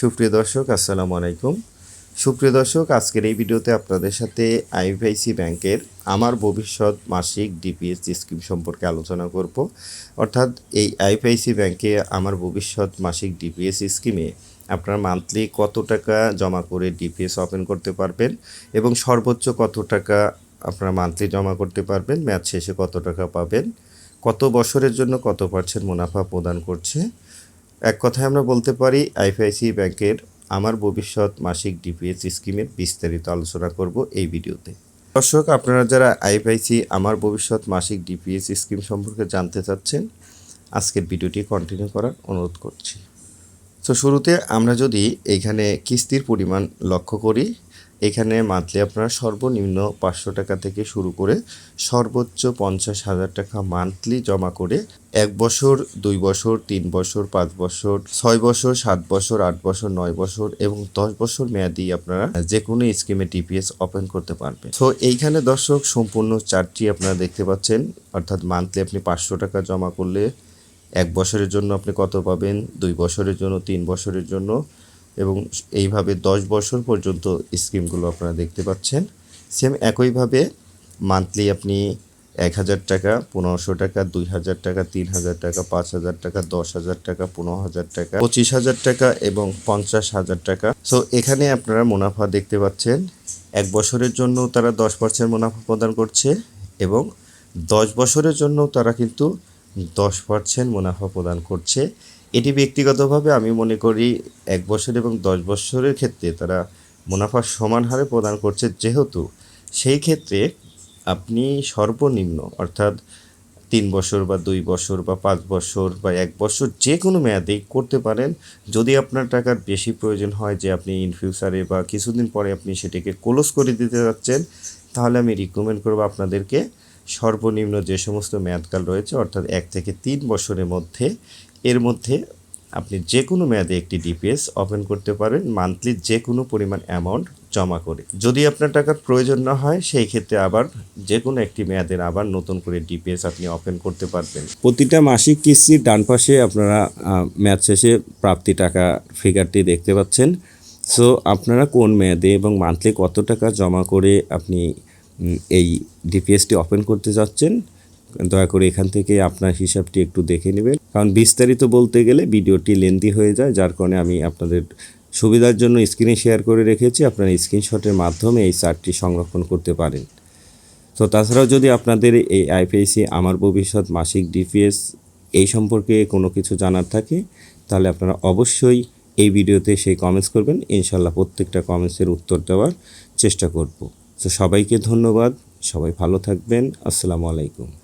সুপ্রিয় দর্শক, আসসালামু আলাইকুম। সুপ্রিয় দর্শক, আজকের এই ভিডিওতে আপনাদের সাথে আইভিআইসি ব্যাংকের আমার ভবিষ্যৎ মাসিক ডিপিএস স্কিম সম্পর্কে আলোচনা করব। অর্থাৎ এই আইভিআইসি ব্যাংকে আমার ভবিষ্যৎ মাসিক ডিপিএস স্কিমে আপনার মান্থলি কত টাকা জমা করে ডিপিএস ওপেন করতে পারবেন এবং সর্বোচ্চ কত টাকা আপনারা মান্থলি জমা করতে পারবেন ম্যাচ শেষে কত টাকা পাবেন, কত বছরের জন্য কত পার্সেন্ট মুনাফা প্রদান করছে এক কথায় আমরা বলতে পারি আইফআইসি ব্যাংকের আমার ভবিষ্যৎ মাসিক ডিপিএস স্কিমের বিস্তারিত আলোচনা করব এই ভিডিওতে। দর্শক, আপনারা যারা আইফআইসি আমার ভবিষ্যৎ মাসিক ডিপিএস স্কিম সম্পর্কে জানতে চাচ্ছেন, আজকের ভিডিওটি কন্টিনিউ করার অনুরোধ করছি। তো শুরুতে আমরা যদি এখানে কিস্তির পরিমাণ লক্ষ্য করি এখানে মান্থলি আপনারা সর্বনিম্ন পাঁচশো টাকা থেকে শুরু করে সর্বোচ্চ পঞ্চাশ হাজার টাকা মান্থলি জমা করে এক বছর, দুই বছর, তিন বছর, পাঁচ বছর, ছয় বছর, সাত বছর, আট বছর, নয় বছর এবং দশ বছর মেয়াদি আপনারা যে কোনো স্কিমে টিপিএস ওপেন করতে পারবেন। তো এইখানে দর্শক, সম্পূর্ণ চারটি আপনারা দেখতে পাচ্ছেন। অর্থাৎ মান্থলি আপনি পাঁচশো টাকা জমা করলে এক বছরের জন্য আপনি কত পাবেন? দুই বছরের জন্য, তিন বছরের জন্য এবং এইভাবে দশ বছর পর্যন্ত স্কিমগুলো আপনারা দেখতে পাচ্ছেন। সেম একইভাবে মান্থলি আপনি এক হাজার টাকা, পনেরোশো টাকা, দুই হাজার টাকা, তিন হাজার টাকা, পাঁচ হাজার টাকা, দশ হাজার টাকা, পনেরো হাজার টাকা, পঁচিশ হাজার টাকা এবং পঞ্চাশ হাজার টাকা। সো এখানে আপনারা মুনাফা দেখতে পাচ্ছেন। এক বছরের জন্য তারা দশ পার্সেন্ট মুনাফা প্রদান করছে এবং দশ বছরের জন্য তারা কিন্তু দশ পার্সেন্ট মুনাফা প্রদান করছে। এটি ব্যক্তিগতভাবে আমি মনে করি এক বছর এবং দশ বছরের ক্ষেত্রে তারা মুনাফা সমান হারে প্রদান করছে যেহেতু সেই ক্ষেত্রে আপনি সর্বনিম্ন অর্থাৎ তিন বছর বা দুই বছর বা পাঁচ বছর বা এক বছর যে কোনো মেয়াদে করতে পারেন। যদি আপনার টাকার বেশি প্রয়োজন হয় যে আপনি ইন ফিউচারে বা কিছুদিন পরে আপনি সেটিকে ক্লোজ করে দিতে যাচ্ছেন, তাহলে আমি রিকমেন্ড করব আপনাদেরকে সর্বনিম্ন যে সমস্ত মেয়াদকাল রয়েছে, অর্থাৎ এক থেকে তিন বছরের মধ্যে এর মধ্যে আপনি যে কোনো মেয়াদে একটি ডিপিএস ওপেন করতে পারেন মান্থলি যে কোনো পরিমাণ অ্যামাউন্ট জমা করে। যদি আপনার টাকার প্রয়োজন না হয়, সেই ক্ষেত্রে আবার যে কোনো একটি মেয়াদের আবার নতুন করে ডিপিএস আপনি ওপেন করতে পারবেন। প্রতিটা মাসিক কিস্তির ডান পাশে আপনারা মেয়াদ শেষে প্রাপ্তি টাকা ফিগারটি দেখতে পাচ্ছেন। সো আপনারা কোন মেয়াদে এবং মান্থলি কত টাকা জমা করে আপনি এই ডিপিএসটি ওপেন করতে যাচ্ছেন? দয়া করে এখান থেকে আপনার হিসাবটি একটু দেখে নেবেন। কারণ বিস্তারিত বলতে গেলে ভিডিওটি লেন্দি হয়ে যায়, যার কারণে আমি আপনাদের সুবিধার জন্য স্ক্রিনে শেয়ার করে রেখেছি। আপনারা স্ক্রিনশটের মাধ্যমে এই চার্টটি সংরক্ষণ করতে পারেন। তো তাছাড়াও যদি আপনাদের এই আইপিআইসি আমার ভবিষ্যৎ, মাসিক ডিপিএস এই সম্পর্কে কোনো কিছু জানার থাকে, তাহলে আপনারা অবশ্যই এই ভিডিওতে সেই কমেন্টস করবেন। ইনশাল্লাহ প্রত্যেকটা কমেন্টসের উত্তর দেওয়ার চেষ্টা করব। তো সবাইকে ধন্যবাদ। সবাই ভালো থাকবেন। আসসালামু আলাইকুম।